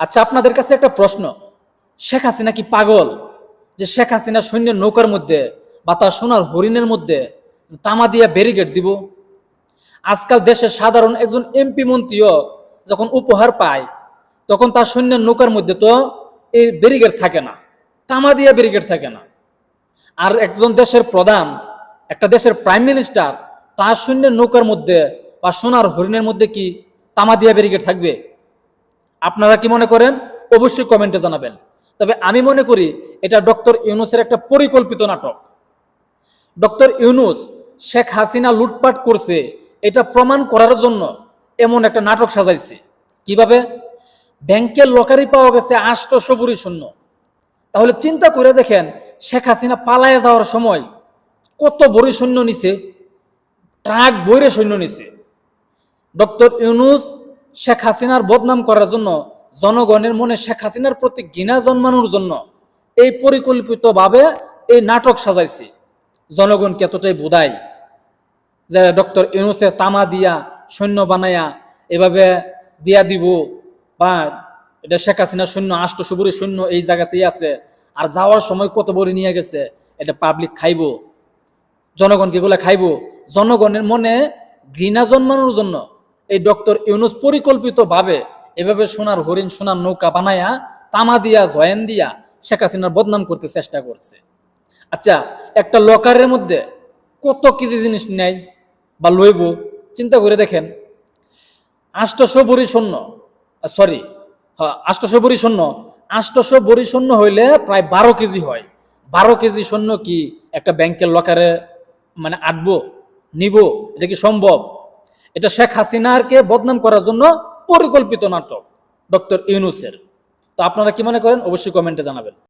আচ্ছা আপনাদের কাছে একটা প্রশ্ন। শেখ হাসিনা কি পাগল? যে শেখ হাসিনা সৈন্যের নৌকার মধ্যে বা তার সোনার হরিণের মধ্যে তামা দিয়া ব্যারিকেড দিব? আজকাল দেশের সাধারণ একজন এমপি মন্ত্রীও যখন উপহার পায়, তখন তার সৈন্যের নৌকার মধ্যে তো এই ব্যারিকেড থাকে না, তামা দিয়া ব্যারিকেড থাকে না। আর একজন দেশের প্রধান, একটা দেশের প্রাইম মিনিস্টার তার সৈন্যের নৌকার মধ্যে বা সোনার হরিণের মধ্যে কি তামা দিয়া ব্যারিকেড থাকবে? আপনারা কি মনে করেন? অবশ্যই কমেন্টে জানাবেন। তবে আমি মনে করি এটা ডক্টর ইউনুসের একটা পরিকল্পিত নাটক। ডক্টর ইউনুস শেখ হাসিনা লুটপাট করছে, এটা প্রমাণ করার জন্য এমন একটা নাটক সাজাইছে। কীভাবে? ব্যাংকের লকারি পাওয়া গেছে আষ্টশো বুড়ি শূন্য তাহলে চিন্তা করে দেখেন, শেখ হাসিনা পালায় যাওয়ার সময় কত বড়ি সৈন্য নিছে, ট্রাক বইরে সৈন্য নিছে। ডক্টর ইউনুস শেখ হাসিনার বদনাম করার জন্য জনগণের মনে শেখ হাসিনার প্রতি ঘৃণা জন্মানোর জন্য এই পরিকল্পিতভাবে এই নাটক সাজাইছে। জনগণকে এতটাই বোধায় যে ডক্টর ইউনুসের তামা দিয়া, সৈন্য বানায়া এভাবে দিয়া দিব বা এটা শেখ হাসিনা সৈন্য, আষ্ট সুবুরি সৈন্য এই জায়গাতেই আছে, আর যাওয়ার সময় কত বড়ি নিয়ে গেছে, এটা পাবলিক খাইবো, জনগণকে এগুলো খাইব। জনগণের মনে ঘৃণা জন্মানোর জন্য এই ডক্টর ইউনুস পরিকল্পিতভাবে এভাবে সোনার হরিণ, সোনার নৌকা বানায়া, তামা দিয়া, জয়েন দিয়া শেখ হাসিনার বদনাম করতে চেষ্টা করছে। আচ্ছা একটা লকারের মধ্যে কত কেজি জিনিস নেয় বা লইব? চিন্তা করে দেখেন। আষ্টশো বড়ি শূন্য সরি হ্যাঁ আষ্টশো বড়ি শূন্য আষ্টশো বড়ি শূন্য হইলে প্রায় বারো কেজি হয়। বারো কেজি শূন্য কি একটা ব্যাংকের লকারে মানে আটবো, নিব? এটা কি সম্ভব? এটা শেখ হাসিনারকে বদনাম করার জন্য পরিকল্পিত নাটক, ডক্টর ইউনুসের। তো আপনারা কি মনে করেন? অবশ্যই কমেন্টে জানাবেন।